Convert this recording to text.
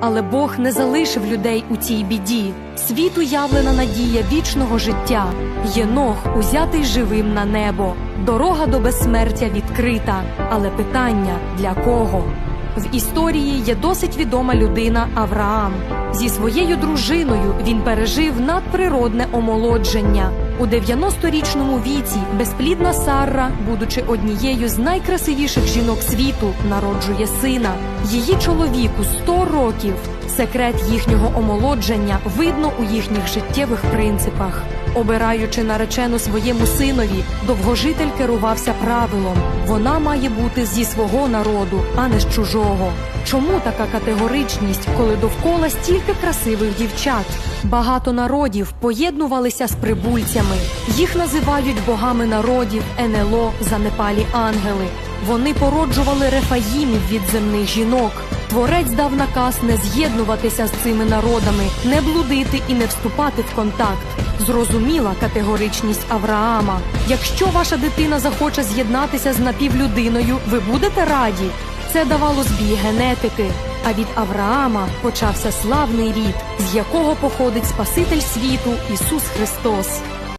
Але Бог не залишив людей у цій біді. Світу явлена надія вічного життя. Єнох узятий живим на небо. Дорога до безсмертя відкрита. Але питання для кого? В історії є досить відома людина Авраам. Зі своєю дружиною він пережив надприродне омолодження. У 90-річному віці безплідна Сарра, будучи однією з найкрасивіших жінок світу, народжує сина. Її чоловіку 100 років. Секрет їхнього омолодження видно у їхніх життєвих принципах. Обираючи наречену своєму синові, довгожитель керувався правилом: вона має бути зі свого народу, а не з чужого. Чому така категоричність, коли довкола стільки красивих дівчат? Багато народів поєднувалися з прибульцями. Їх називають богами народів, НЛО, занепалі ангели. Вони породжували рефаїмів від земних жінок. Творець дав наказ не з'єднуватися з цими народами, не блудити і не вступати в контакт. Зрозуміла категоричність Авраама. Якщо ваша дитина захоче з'єднатися з напівлюдиною, ви будете раді. Це давало збій генетики. А від Авраама почався славний рід, з якого походить Спаситель світу Ісус Христос.